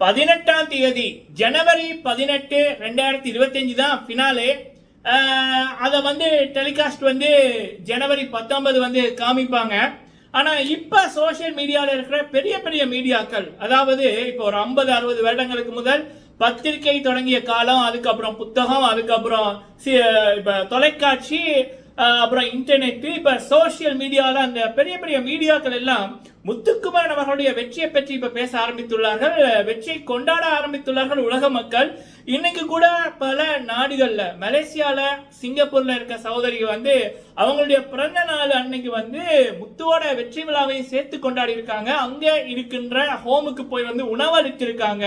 பதினெட்டாம் தேதி ஜனவரி பதினெட்டு ரெண்டாயிரத்தி இருபத்தஞ்சு தான் ஃபினாலே அதை வந்து டெலிகாஸ்ட் வந்து ஜனவரி பத்தொன்பது வந்து காமிப்பாங்க. ஆனால் இப்போ சோஷியல் மீடியாவில் இருக்கிற பெரிய பெரிய மீடியாக்கள் அதாவது இப்போ ஒரு ஐம்பது அறுபது வருடங்களுக்கு முதல் பத்திரிகை தொடங்கிய காலம் அதுக்கப்புறம் புத்தகம் அதுக்கப்புறம் சி- இப்போ தொலைக்காட்சி அப்புறம் இன்டர்நெட்டு இப்போ சோஷியல் மீடியாவில் அந்த பெரிய பெரிய மீடியாக்கள் எல்லாம் முத்துக்குமாரன் அவர்களுடைய வெற்றியை பற்றி இப்போ பேச ஆரம்பித்துள்ளார்கள். வெற்றியை கொண்டாட ஆரம்பித்துள்ளார்கள் உலக மக்கள். இன்னைக்கு கூட பல நாடுகளில் மலேசியாவில் சிங்கப்பூரில் இருக்க சகோதரி வந்து அவங்களுடைய பிறந்த நாள் அன்னைக்கு வந்து முத்துவோட வெற்றி விழாவை சேர்த்து கொண்டாடி இருக்காங்க அங்கே இருக்கின்ற ஹோமுக்கு போய் வந்து உணவளித்திருக்காங்க.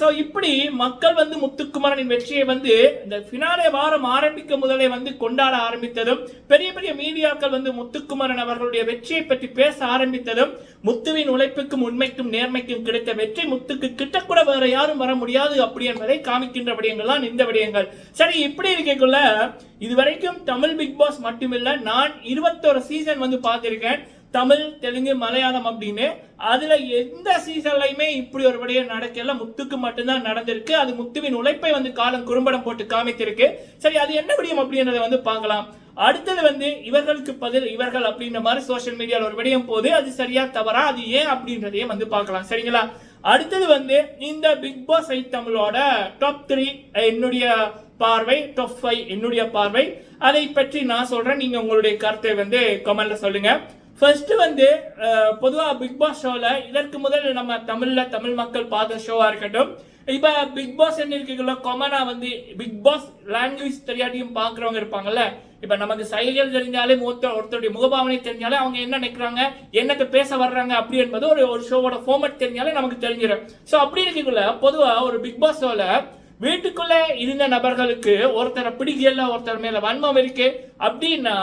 ஸோ இப்படி மக்கள் வந்து முத்துக்குமாரனின் வெற்றியை வந்து இந்த ஃபினாலே வாரம் ஆரம்பிக்கும் முதலே வந்து கொண்டாட ஆரம்பித்ததும் பெரிய பெரிய மீடியாக்கள் வந்து முத்துக்குமாரன் அவர்களுடைய வெற்றியை பற்றி பேச ஆரம்பித்ததும் முத்துவின் உழைப்புக்கும் உண்மைக்கும் நேர்மைக்கும் கிடைத்த வெற்றி முத்துக்கு கிட்ட கூட வேற யாரும் வர முடியாது அப்படி என்பதை காமிக்கின்ற விடயங்கள் தான் இந்த விடயங்கள். சரி இப்படி இருக்கக்குள்ள இதுவரைக்கும் தமிழ் பிக் பாஸ் மட்டுமில்ல நான் இருபத்தோரு சீசன் வந்து பார்த்திருக்கேன். தமிழ் தெலுங்கு மலையாளம் அப்படின்னு அதுல எந்த சீசன்லையுமே இப்படி ஒரு விடயம் நடக்கல. முத்துக்கு மட்டும்தான் நடந்திருக்கு. அது முத்துவின் உழைப்பை வந்து காலம் குறும்படம் போட்டு காமித்திருக்கு. சரி அது என்ன விடியம் அப்படின்றத வந்து பார்க்கலாம். அடுத்தது வந்து இவர்களுக்கு பதில் இவர்கள் அப்படின்ற மாதிரி சோஷியல் மீடியாவில் ஒரு விடயம் போது அது சரியா தவறா? அது ஏன் அப்படின்றதையும் வந்து பார்க்கலாம். சரிங்களா? அடுத்தது வந்து இந்த பிக் பாஸ் ஐ தமிழோட டாப் த்ரீ என்னுடைய பார்வை டாப் ஃபைவ் என்னுடைய பார்வை. அதை பற்றி நான் சொல்றேன். நீங்க உங்களுடைய கருத்தை வந்து கமெண்ட்ல சொல்லுங்க. ஃபர்ஸ்ட் வந்து பொதுவாக பிக் பாஸ் ஷோவில் இதற்கு முதல் நம்ம தமிழில் தமிழ் மக்கள் பார்த்த ஷோவாக இருக்கட்டும். இப்போ பிக் பாஸ் என்ன இருக்குல்ல காமனாக வந்து பிக் பாஸ் லாங்குவேஜ் தெரியாட்டியும் பார்க்குறவங்க இருப்பாங்கல்ல. இப்போ நமக்கு சைகைகள் தெரிஞ்சாலே ஒருத்தர் ஒருத்தருடைய முகபாவனை தெரிஞ்சாலே அவங்க என்ன நினைக்கிறாங்க என்னத்தை பேச வர்றாங்க அப்படி என்பது ஒரு ஒரு ஷோவோட ஃபார்மட் தெரிஞ்சாலே நமக்கு தெரிஞ்சிடும் ஸோ அப்படி இருக்கக்குள்ள பொதுவாக ஒரு பிக் பாஸ் ஷோவில் வீட்டுக்குள்ளே இருந்த நபர்களுக்கு ஒருத்தரை பிடிக்கல ஒருத்தர் மேல வன்மம் இருக்கு அப்படின்னா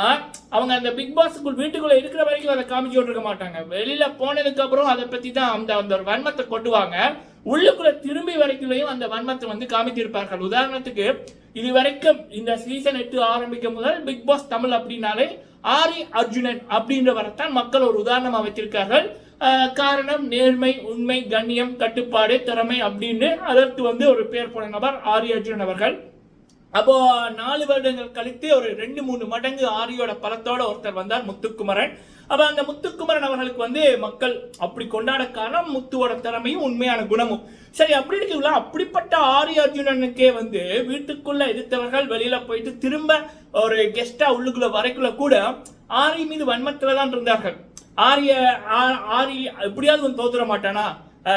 அவங்க அந்த பிக் பாஸ்க்குள் வீட்டுக்குள்ள இருக்கிற வரைக்கும் அதை காமிச்சு இருக்க மாட்டாங்க. வெளியில போனதுக்கு அப்புறம் அதை பத்தி தான் அந்த அந்த ஒரு வன்மத்தை கொட்டுவாங்க. உள்ளுக்குள்ள திரும்பி வரைக்குள்ளேயும் அந்த வன்மத்தை வந்து காமித்திருப்பார்கள். உதாரணத்துக்கு இது வரைக்கும் இந்த சீசன் எட்டு ஆரம்பிக்கும் முதல் பிக் பாஸ் தமிழ் அப்படின்னாலே ஆரி அர்ஜுனன் அப்படின்றவரைத்தான் மக்கள் ஒரு உதாரணமா வைத்திருக்கார்கள். காரணம் நேர்மை உண்மை கண்ணியம் கட்டுப்பாடு திறமை அப்படின்னு அதற்கு வந்து ஒரு பேர் போன நபர் ஆரியர்ஜுன் அவர்கள். அப்போ நாலு வருடங்கள் கழித்து ஒரு ரெண்டு மூணு மடங்கு ஆரியோட பலத்தோட ஒருத்தர் வந்தார் முத்துக்குமரன். அப்ப அந்த முத்துக்குமரன் அவர்களுக்கு வந்து மக்கள் அப்படி கொண்டாட காரணம் முத்துவோட திறமையும் உண்மையான குணமும். சரி அப்படி இருக்குல்ல அப்படிப்பட்ட ஆரிய அர்ஜுனனுக்கே வந்து வீட்டுக்குள்ள எதிர்த்தவர்கள் வெளியில போயிட்டு திரும்ப ஒரு கெஸ்டா உள்ளுக்குள்ள வரைக்குள்ள கூட ஆரி மீது வன்மத்துல தான் இருந்தார்கள். ஆரிய ஆ- ஆரி எப்படியாவது வந்து தோத்துற மாட்டானா?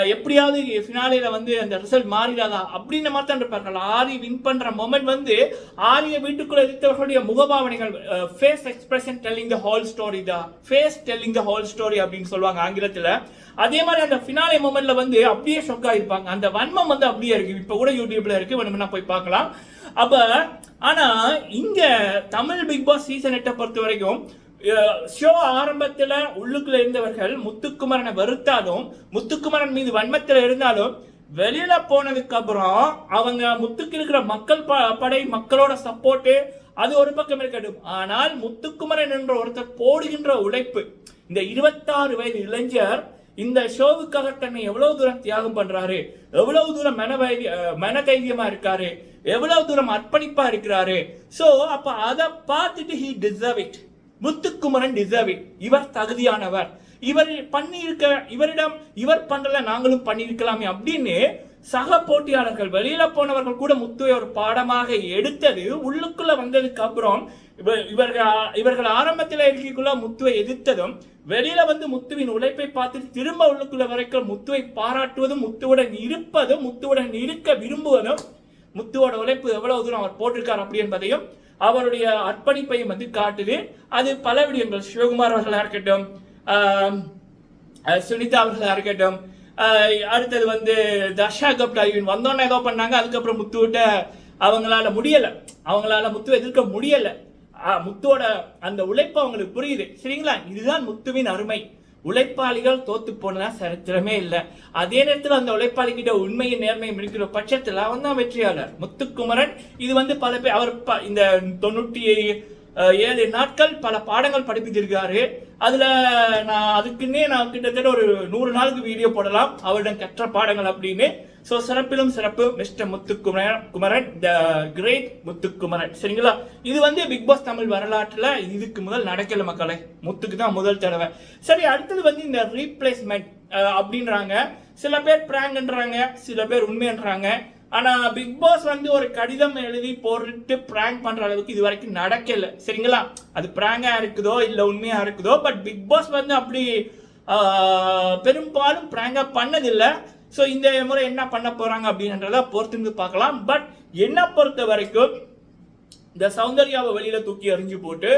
எப்படியாவது ஃபினாலியில் வந்து அந்த ரிசல்ட் மாறிடாதா? அப்படின்ற மாதிரி தான் இருப்பார்கள். ஆரி வின் பண்ற மொமெண்ட் வந்து ஆரிய வீட்டுக்குள்ள எதிர்த்தவர்களுடைய முகபாவனைகள் face expression telling the whole story தான். Face telling the whole story அப்படின்னு சொல்லுவாங்க ஆங்கிலத்துல. அதே மாதிரி அந்த ஃபினாலே மொமெண்ட்ல வந்து அப்படியே ஷொக் இருப்பாங்க அந்த வன்மம் வந்து அப்படியே இருக்கு. இப்போ கூட யூடியூப்ல இருக்கு. வேணும்னா போய் பார்க்கலாம். அப்ப ஆனா இங்கே தமிழ் பிக் பாஸ் சீசன் எட்டை பொறுத்த வரைக்கும் ஷோ ஆரம்பத்தில் உள்ளுக்குள்ள இருந்தவர்கள் முத்துக்குமரனை வெறுத்தாலும் முத்துக்குமரன் மீது வன்மத்தில் இருந்தாலும் வெளியில போனதுக்கு அப்புறம் அவங்க முத்துக்கு இருக்கிற மக்கள் ப- படை மக்களோட சப்போர்ட்டு அது ஒரு பக்கம் இருக்கட்டும். ஆனால் முத்துக்குமரன் என்ற ஒருத்தர் போடுகின்ற உழைப்பு இந்த இருபத்தாறு வயது இளைஞர் இந்த ஷோவுக்காக தன்னை எவ்வளவு தூரம் தியாகம் பண்றாரு எவ்வளவு தூரம் மன மன தைரியமா இருக்காரு எவ்வளவு தூரம் அர்ப்பணிப்பா இருக்கிறாரு. ஸோ அப்ப அதை பார்த்துட்டு he deserve it Muthukumaran deserve இவர் தகுதியானவர். இவர் பண்ணியிருக்க இவரிடம் இவர் பண்ணல நாங்களும் பண்ணியிருக்கலாமே அப்படின்னு சக போட்டியாளர்கள் வெளியில போனவர்கள் கூட முத்துவை ஒரு பாடமாக எடுத்தது உள்ளுக்குள்ள வந்ததுக்கு அப்புறம் இவ- இவர்கள் இவர்கள் ஆரம்பத்தில் இருக்கக்குள்ள முத்துவை எதிர்த்ததும் வெளியில வந்து முத்துவின் உழைப்பை பார்த்து திரும்ப உள்ளுக்குள்ள வரைக்கும் முத்துவை பாராட்டுவதும் முத்துவுடன் இருப்பதும் முத்துவுடன் இருக்க விரும்புவதும் முத்துவோட உழைப்பு எவ்வளவு தூரம் அவர் போட்டிருக்கார் அப்படி என்பதையும் அவருடைய அர்ப்பணிப்பையும் வந்து காட்டுது. அது பல விடயங்கள். சிவகுமார் அவர்களாக இருக்கட்டும் சுனிதா அவர்களாக இருக்கட்டும் அடுத்தது வந்து தர்ஷா கப்டா இவன் வந்தோன்னே ஏதோ பண்ணாங்க. அதுக்கப்புறம் முத்துவிட்ட அவங்களால முடியலை. அவங்களால முத்துவை எதிர்க்க முடியலை. முத்துவோட அந்த உழைப்பு அவங்களுக்கு புரியுது. சரிங்களா? இதுதான் முத்துவின் அருமை. உழைப்பாளிகள் தோத்து போனதா சரித்திரமே இல்லை. அதே நேரத்தில் அந்த உழைப்பாளிகிட்ட உண்மையின் உண்மையும் நேர்மையும் இருக்கிற பட்சத்தில் அவன் தான் வெற்றியாளர். முத்துக்குமரன் இது வந்து பல பேர் அவர் ப- இந்த தொண்ணூற்றி ஏழு நாட்கள் பல பாடங்கள் படிப்பிச்சிருக்காரு அதுல நான் அதுக்குன்னே நான் கிட்டத்தட்ட ஒரு நூறு நாளுக்கு வீடியோ போடலாம். அவரிடம் கற்ற பாடங்கள் அப்படின்னு ஸோ சிறப்பிலும் சிறப்பு mister Muthukumaran Kumaran the great Muthukumaran. சரிங்களா? இது வந்து பிக் பாஸ் தமிழ் வரலாற்றுல இதுக்கு முதல் நடக்கல மக்களை. முத்துக்கு தான் முதல் தடவை. சரி அடுத்தது வந்து இந்த ரீப்ளேஸ்மெண்ட் அப்படின்றாங்க. சில பேர் பிராங்க்ன்றாங்க சில பேர் உண்மைன்றாங்க. ஆனா பிக் பாஸ் வந்து ஒரு கடிதம் எழுதி போட்டு பிராங்க் பண்ற அளவுக்கு இது வரைக்கும் நடக்கல. சரிங்களா? அது பிராங்கா இருக்குதோ இல்ல உண்மையா இருக்குதோ பட் பிக் பாஸ் வந்து அப்படி பெரும்பாலும் பிராங்கா பண்ணதில்லை. ஸோ இந்த முறை என்ன பண்ண போகிறாங்க அப்படின்றத பொறுத்திருந்து பார்க்கலாம். பட் என்ன பொறுத்த வரைக்கும் இந்த சௌந்தர்யாவை வெளியில் தூக்கி எறிஞ்சு போட்டு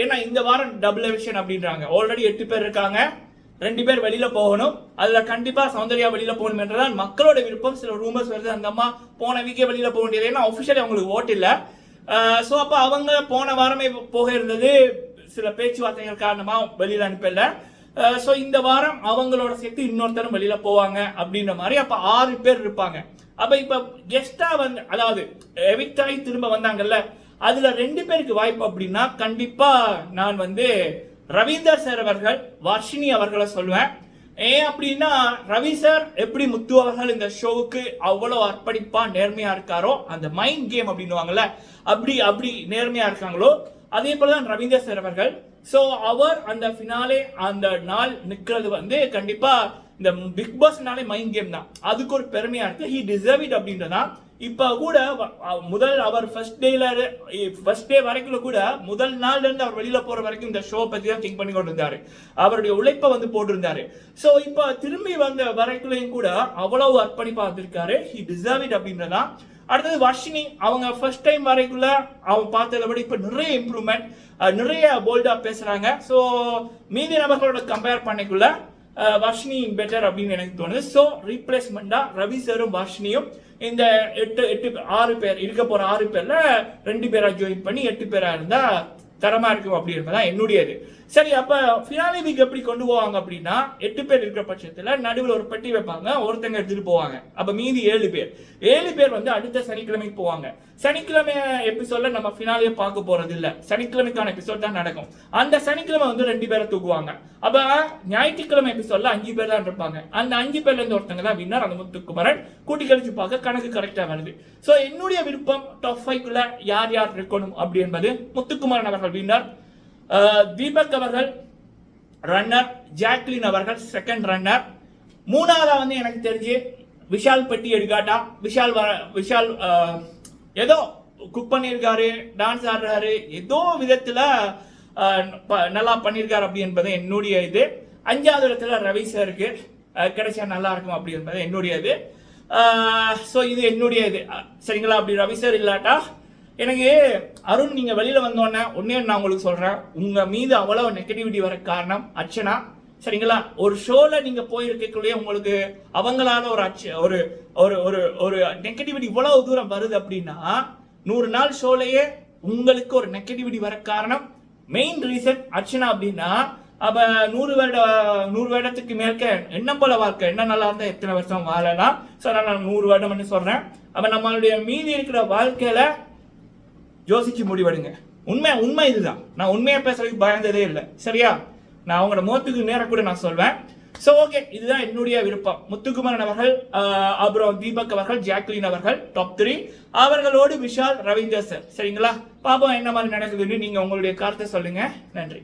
ஏன்னா இந்த வாரம் டபுள் எவிஷன் அப்படின்றாங்க. ஆல்ரெடி எட்டு பேர் இருக்காங்க. ரெண்டு பேர் வெளியில போகணும். அதுல கண்டிப்பா சௌந்தர்யா வெளியில போகணும் என்றதான் மக்களோட விருப்பம். சில ரூமர்ஸ் வருது அந்த அம்மா போன வீக்கே வெளியில போக வேண்டியது. ஏன்னா ஒஃபிஷியலி அவங்களுக்கு ஓட்டு இல்லை. ஸோ அப்போ அவங்க போன வாரமே போக இருந்தது. சில பேச்சுவார்த்தைகள் காரணமாக வெளியில் அனுப்பலை. ஸோ இந்த வாரம் அவங்களோட சேர்த்து இன்னொருத்தரும் வெளியில் போவாங்க அப்படின்ற மாதிரி அப்போ ஆறு பேர் இருப்பாங்க. அப்போ இப்போ கெஸ்டா வந்து அதாவது எவிக்ட் திரும்ப வந்தாங்கல்ல அதில் ரெண்டு பேருக்கு வாய்ப்பு அப்படின்னா கண்டிப்பாக நான் வந்து ரவீந்தர் சார் அவர்கள் வர்ஷினி அவர்களை சொல்லுவேன். ஏன் அப்படின்னா ரவி சார் எப்படி முத்து அவர்கள் இந்த ஷோவுக்கு அவ்வளோ அர்ப்பணிப்பா நேர்மையா இருக்காரோ அந்த மைண்ட் கேம் அப்படின்னுவாங்கல்ல அப்படி அப்படி நேர்மையா இருக்காங்களோ அதே போல தான் ரவீந்தர் சார் அவர்கள் ஸோ அவர் அந்த ஃபினாலே அந்த நாள் நிற்கிறது வந்து கண்டிப்பா இந்த பிக் பாஸ்னாலே மைண்ட் கேம் தான். அதுக்கு ஒரு பெருமையாக இருக்குது ஹி டிசர்வ் இட் அப்படின்றதா. இப்போ கூட முதல் அவர் ஃபர்ஸ்ட் டேல ஃபர்ஸ்ட் டே வரைக்கும் கூட முதல் நாள்ல இருந்து அவர் வெளியில போற வரைக்கும் இந்த ஷோ பத்தி தான் திங்க் பண்ணி கொண்டு இருந்தாரு அவருடைய உழைப்பை வந்து போட்டிருந்தாரு. சோ இப்போ திரும்பி வந்த வரைக்குலையும் கூட அவ்வளவு அர்ப்பணி பார்த்திருக்காரு ஹி டிசர்வ் இட் அப்படின்றதான் அடுத்தது வர்ஷினி அவங்க ஃபர்ஸ்ட் டைம் வரைக்குள்ள அவங்க பார்த்ததை விட நிறைய இம்ப்ரூவ்மெண்ட் நிறைய போல்டாக பேசுகிறாங்க ஸோ மீதி நபர்களோட கம்பேர் பண்ணிக்குள்ள வர்ஷினி பெட்டர் அப்படின்னு எனக்கு தோணுது. ஸோ ரீப்ளேஸ்மெண்ட்டாக ரவி சரும் வர்ஷினியும் இந்த எட்டு எட்டு ஆறு பேர் இருக்க போகிற ஆறு பேரில் ரெண்டு பேராக ஜாயின் பண்ணி எட்டு பேராக இருந்தால் தரமா இருக்கும் அப்படி என்னுடையது. சரி அப்ப ஃபினாலி வீக் எப்படி கொண்டு போவாங்க அப்படின்னா எட்டு பேர் இருக்கிற பட்சத்துல நடுவில் ஒரு பெட்டி வைப்பாங்க ஒருத்தங்க எடுத்துட்டு போவாங்க. அப்ப மீதி ஏழு பேர். ஏழு பேர் வந்து அடுத்த சனிக்கிழமைக்கு போவாங்க. சனிக்கிழமை எபிசோட்ல நம்ம ஃபினாலியை பார்க்க போறது இல்ல சனிக்கிழமைக்கான எபிசோட் தான் நடக்கும். அந்த சனிக்கிழமை வந்து ரெண்டு பேரை தூக்குவாங்க. அப்ப ஞாயிற்றுக்கிழமை எபிசோட்ல அஞ்சு பேர் தான் இருப்பாங்க. அந்த அஞ்சு பேர்ல இருந்து ஒருத்தங்க தான் வின்னர் அந்த முத்துக்குமரன் கூட்டி கழிச்சு பார்க்க கணக்கு கரெக்டா வருது. சோ என்னுடைய விருப்பம் டாப் ஃபைவ்ல யார் யார் இருக்கணும் அப்படி என்பது முத்துக்குமரன் அவர்கள் வின்னர் தீபக் அவர்கள் ரன்னர் ஜாக்லின் அவர்கள் செகண்ட் ரன்னர் மூணாவதா வந்து எனக்கு தெரிஞ்சு விஷால் பெட்டி எடுக்காட்டா. விஷால் வர விஷால் ஏதோ குக் பண்ணியிருக்காரு டான்ஸ் ஆடுறாரு ஏதோ விதத்தில் ப- நல்லா பண்ணியிருக்காரு அப்படி என்பது என்னுடைய இது. அஞ்சாவது இடத்துல ரவி சாருக்கு கிடைச்சா நல்லா இருக்கும் அப்படி என்பது என்னுடைய இது. ஸோ இது என்னுடைய இது. சரிங்களா? அப்படி ரவி சார் இல்லாட்டா எனக்கு அருண் நீங்க வெளியில வந்தோடனே ஒன்னே நான் உங்களுக்கு சொல்றேன். உங்க மீது அவ்வளவு நெகட்டிவிட்டி வர காரணம் அர்ச்சனா. சரிங்களா? ஒரு ஷோல நீங்க போயிருக்கக்குள்ளேயே உங்களுக்கு அவங்களால ஒரு அச்ச ஒரு ஒரு ஒரு ஒரு நெகட்டிவிட்டி இவ்வளவு தூரம் வருது அப்படின்னா நூறு நாள் ஷோலையே உங்களுக்கு ஒரு நெகட்டிவிட்டி வர காரணம் மெயின் ரீசன் அர்ச்சனா அப்படின்னா அப்ப நூறு வருட நூறு வருடத்துக்கு மேற்க என்ன போல வாழ்க்கை? என்ன நல்லா இருந்தா எத்தனை வருஷம் வாழலாம்? ஸோ நான் நூறு வருடம்னு சொல்றேன்? அப்ப நம்மளுடைய மீதி இருக்கிற வாழ்க்கையில யோசிச்சு முடிவெடுங்க. உண்மை உண்மை இதுதான். நான் உண்மையா பேசுறதுக்கு பயந்ததே இல்லை. சரியா? நான் அவங்களோட முகத்துக்கு நேரம் கூட நான் சொல்வேன். ஸோ ஓகே இதுதான் என்னுடைய விருப்பம். முத்துக்குமரன் அவர்கள் அப்புறம் தீபக் அவர்கள் ஜாக்லின் அவர்கள் டாப் த்ரீ அவர்களோடு விஷால் ரவீந்தர் சார். சரிங்களா? பாப்போம் என்ன மாதிரி நடக்குதுன்னு நீங்க உங்களுடைய கருத்தை சொல்லுங்க. நன்றி.